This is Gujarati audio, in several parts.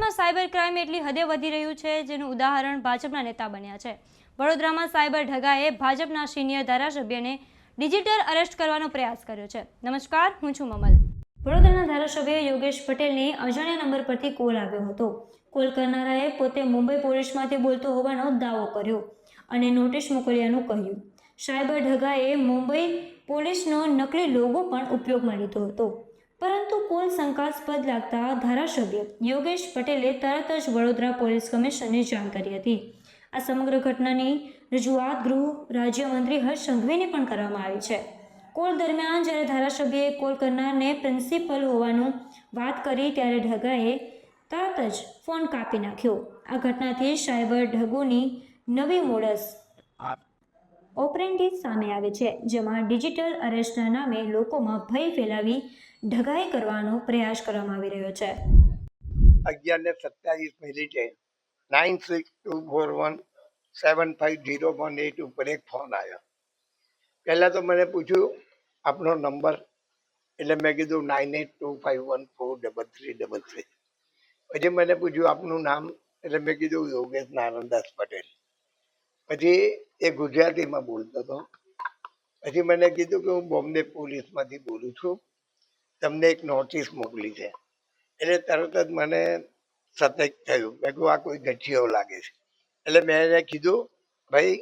ગુજરાતમાં સાયબર ક્રાઇમ એટલી હદે વધી રહ્યું છે, જેનું ઉદાહરણ ભાજપના નેતા બન્યા છે. વડોદરામાં સાયબર ઢગાએ ભાજપના સિનિયર ધારાસભ્યને ડિજિટલ અરેસ્ટ કરવાનો પ્રયાસ કર્યો છે. નમસ્કાર, હું છું મમલ. વડોદરાના ધારાસભ્ય યોગેશ પટેલને અજાણ્યા નંબર પરથી કોલ આવ્યો હતો. કોલ કરનારાએ પોતે મુંબઈ પોલીસમાંથી બોલતો હોવાનો દાવો કર્યો અને નોટિસ મોકલ્યાનું કહ્યું. સાયબર ઢગાએ મુંબઈ પોલીસનો નકલી લોગો પણ ઉપયોગમાં લીધો હતો. પરંતુ કોલ શંકાસ્પદ લાગતા ધારાસભ્ય યોગેશ પટેલે તરત જ વડોદરા પોલીસ કમિશનરને જાણ કરી હતી. આ સમગ્ર ઘટનાની રજૂઆત ગૃહ રાજ્યમંત્રી હર્ષ સંઘવીને પણ કરવામાં આવી છે. કોલ દરમિયાન જ્યારે ધારાસભ્યએ કોલ કરનારને પ્રિન્સિપલ હોવાનું વાત કરી ત્યારે ઢગાએ તરત જ ફોન કાપી નાખ્યો. આ ઘટનાથી સાયબર ઢગુની નવી મોડસ ઓપરેન્ટિસ સામે આવે છે, જેમાં ડિજિટલ અરેસ્ટના નામે લોકોમાં ભય ફેલાવી ઢગાઈ કરવાનો પ્રયાસ કરવામાં આવી રહ્યો છે. અગિયાર ને સત્યાવીસ મિનિટે nine six two four one seven five zero one eight ઉપર એક ફોન આવ્યો. પહેલાં તો મને પૂછ્યું, આપનો નંબર એટલે મેં કીધું nine eight two five one four double three double three પછી મને પૂછ્યું, આપનું નામ? એટલે મેં કીધું, યોગેશ નારાયણદાસ પટેલ. પછી એ ગુજરાતીમાં બોલતો હતો. પછી મને કીધું કે હું બોમ્બે પોલીસમાંથી બોલું છું. તમને એક નોટિસ મોકલી છે. એટલે તરત જ મને સતર્ક થયું. મેં કહ્યું આ કોઈ ગઠિયો લાગે છે. એટલે મેં એને કીધું, ભાઈ,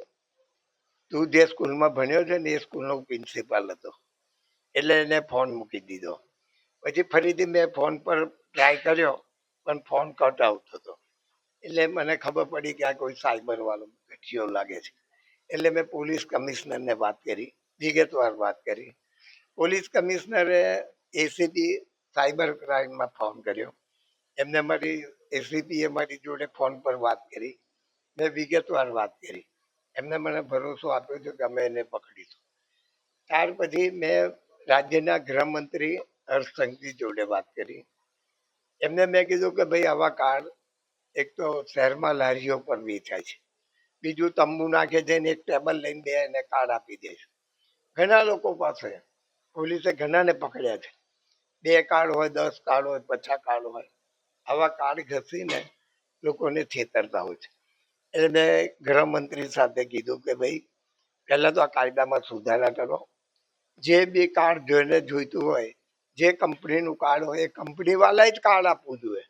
તું જે સ્કૂલમાં ભણ્યો છે ને એ સ્કૂલનો પ્રિન્સિપાલ હતો. એટલે એને ફોન મૂકી દીધો. પછી ફરીથી મેં ફોન પર ટ્રાય કર્યો, પણ ફોન કટ આવતો હતો એટલે મને ખબર પડી કે આ કોઈ સાયબર વાળો ગઠિયો લાગે છે. એટલે મેં પોલીસ કમિશનરને વાત કરી, વિગતવાર વાત કરી. પોલીસ કમિશનરે એસીપી સાયબર ક્રાઇમમાં ફોન કર્યો. એમને મારી એસીપીએ મારી જોડે ફોન પર વાત કરી. મેં વિગતવાર વાત કરી. એમને મને ભરોસો આપ્યો છે કે અમે એને પકડીશું. ત્યાર પછી મેં રાજ્યના ગૃહમંત્રી હર્ષસંઘજી જોડે વાત કરી. એમને મેં કીધું કે ભાઈ આવા કાર્ડ એક તો શહેરમાં લારીઓ પર વેચાય છે. બીજું તંબુ નાખે છે એક ટેબલ લઈને બે એને કાર્ડ આપી દે ઘણા લોકો પાસે. પોલીસે ઘણાને પકડ્યા છે. બે કાર્ડ હોય, દસ કાર્ડ હોય, પચાસ કાર્ડ હોય, આવા કાર્ડ ઘસીને લોકોને છેતરતા હોય છે. એટલે મેં ગૃહમંત્રી સાથે કીધું કે ભાઈ, પહેલાં તો આ કાયદામાં સુધારા કરો. જે બી કાર્ડ જોઈને જોઈતું હોય, જે કંપનીનું કાર્ડ હોય, એ કંપનીવાળાએ જ કાર્ડ આપવું જોઈએ.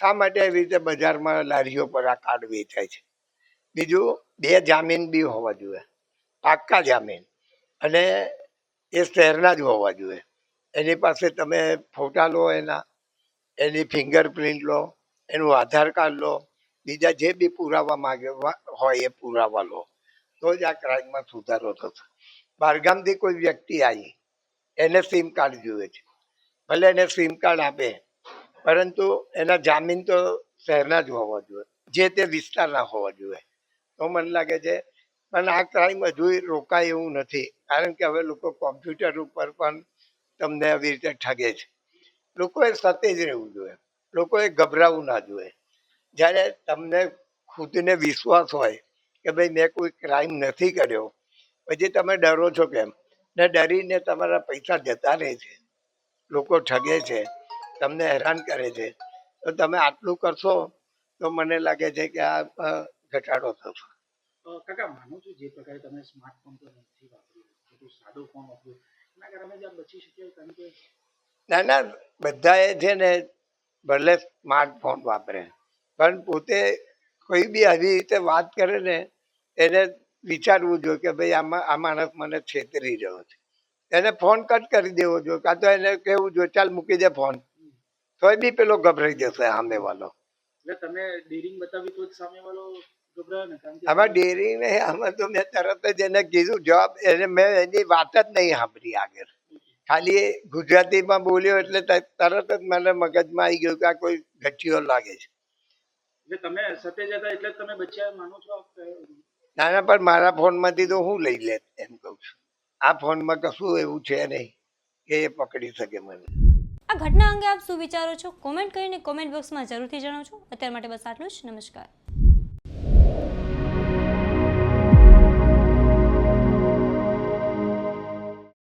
શા માટે એવી રીતે બજારમાં લારીઓ પર આ કાર્ડ વેચાય છે? બીજું, બે જામીન બી હોવા જોઈએ. પાક્કા જામીન. અને એ શહેરના જ હોવા જોઈએ. એની પાસે તમે ફોટા લો એના, એની ફિંગરપ્રિન્ટ લો, એનું આધાર કાર્ડ લો, બીજા જે બી પુરાવા માંગે હોય એ પુરાવા લો. તો જ આ ક્રાઇમમાં સુધારો થશે. બહારગામથી કોઈ વ્યક્તિ આવી, એને સિમ કાર્ડ જોઈએ છે. ભલે એને સિમ કાર્ડ આપે, પરંતુ એના જામીન તો શહેરના જ હોવા જોઈએ. જે તે વિસ્તારના હોવા જોઈએ. તો મને લાગે છે, પણ આ ક્રાઇમ હજુ રોકાય એવું નથી. કારણ કે હવે લોકો કોમ્પ્યુટર ઉપર પણ તમને આવી રીતે ઠગે છે. લોકોએ સતેજ રહેવું જોઈએ. લોકોએ ગભરાવું ના જોઈએ. જ્યારે તમને ખુદને વિશ્વાસ હોય કે ભાઈ મેં કોઈ ક્રાઇમ નથી કર્યો, પછી તમે ડરો છો કેમ? ને ડરીને તમારા પૈસા જતા રહે છે. લોકો ઠગે છે. તમને હેરાન કરે છે. તો તમે આટલું કરશો તો મને લાગે છે કે આ ઘટાડો થશે. કાકા, માનું છું જે પ્રકારે તમે સ્માર્ટફોન તો નથી વાપર્યું સાદો ફોન વાપર્યો ના ના બધાએ છે ને ભલે સ્માર્ટફોન વાપરે પણ પોતે કોઈ બી આવી રીતે વાત કરે ને એને વિચારવું જોઈએ કે ભાઈ આમાં આ માણસ મને છેતરી રહ્યો છે. એને ફોન કટ કરી દેવો જોઈએ કાં તો એને કહેવું જોઈએ ચાલ મૂકી દે ફોન તોય બી પેલો ગભરાઈ જશે સામે વાળો. એટલે તમે ડીરિંગ બતાવી તો સામે સામેવાળો ને આમાં ડેરી ને આમાં તો મેં તરત જ એને કીધું જવાબ એને મેં એની વાત જ નહીં સાંભળી આગળ. ખાલી એ ગુજરાતીમાં બોલ્યો એટલે તરત જ મને મગજમાં આવી ગયું કે આ કોઈ ગઠિયો લાગે છે. ના તમે સતેજ હતા એટલે તમે બચ્યા માનો છો? આ ક- પણ મારા ફોનમાંથી તો હું લઈ લે એમ કહું છું. આ ફોનમાં કશું એવું છે નહીં કે એ પકડી શકે મને. આ ઘટના અંગે આપ શું વિચારો છો? કોમેન્ટ કરીને કોમેન્ટ બોક્સમાં જરૂરથી જણાવજો. અત્યાર માટે બસ આટલું જ. નમસ્કાર.